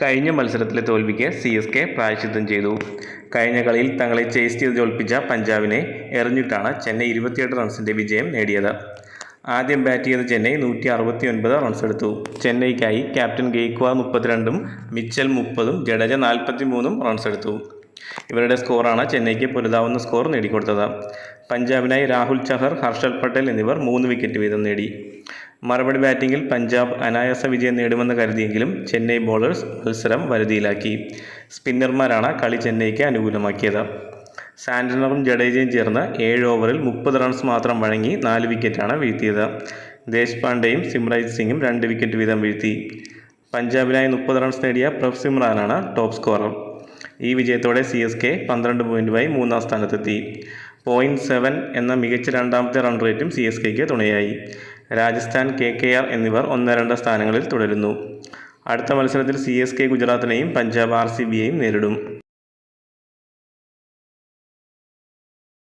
കഴിഞ്ഞ മത്സരത്തിലെ തോൽവിക്ക് സി എസ് കെ പ്രായശ്ചിത്തം ചെയ്തു. കഴിഞ്ഞ കളിയിൽ തങ്ങളെ ചേസ് ചെയ്ത് തോൽപ്പിച്ച പഞ്ചാബിനെ എറിഞ്ഞിട്ടാണ് ചെന്നൈ ഇരുപത്തിയെട്ട് റൺസിന്റെ വിജയം നേടിയത്. ആദ്യം ബാറ്റ് ചെയ്ത ചെന്നൈ നൂറ്റി അറുപത്തി ഒൻപത് റൺസ് എടുത്തു. ചെന്നൈക്കായി ക്യാപ്റ്റൻ ഗെയ്ക്വാ മുപ്പത്തിരണ്ടും മിച്ചൽ മുപ്പതും ജഡേജ നാൽപ്പത്തി മൂന്നും റൺസ് എടുത്തു. ഇവരുടെ സ്കോറാണ് ചെന്നൈക്ക് പൊരുതാവുന്ന സ്കോർ നേടിക്കൊടുത്തത്. പഞ്ചാബിനായി രാഹുൽ ചഹർ ഹർഷൽ പട്ടേൽ എന്നിവർ മൂന്ന് വിക്കറ്റ് വീതം നേടി. മറുപടി ബാറ്റിംഗിൽ പഞ്ചാബ് അനായാസ വിജയം നേടുമെന്ന് കരുതിയെങ്കിലും ചെന്നൈ ബോളേഴ്സ് മത്സരം വരുതിയിലാക്കി. സ്പിന്നർമാരാണ് കളി ചെന്നൈക്ക് അനുകൂലമാക്കിയത്. സാൻഡനറും ജഡേജയും ചേർന്ന് ഏഴ് ഓവറിൽ മുപ്പത് റൺസ് മാത്രം വഴങ്ങി നാല് വിക്കറ്റാണ് വീഴ്ത്തിയത്. ദേശ്പാണ്ഡെയും സിമ്രൈത് സിംഗും രണ്ട് വിക്കറ്റ് വീതം വീഴ്ത്തി. പഞ്ചാബിനായി മുപ്പത് റൺസ് നേടിയ പ്രഫ് സിമ്രാനാണ് ടോപ്പ് സ്കോറർ. ഈ വിജയത്തോടെ സി എസ് കെ പന്ത്രണ്ട് പോയിന്റുമായി മൂന്നാം സ്ഥാനത്തെത്തി. പോയിന്റ് സെവൻ എന്ന മികച്ച രണ്ടാമത്തെ റൺ റേറ്റും സി എസ് കെക്ക് തുണയായി. രാജസ്ഥാൻ കെ കെ ആർ എന്നിവർ ഒന്ന് രണ്ട് സ്ഥാനങ്ങളിൽ തുടരുന്നു. അടുത്ത മത്സരത്തിൽ സി എസ് കെ ഗുജറാത്തിനെയും പഞ്ചാബ് ആർ സി ബിയെയും നേരിടും.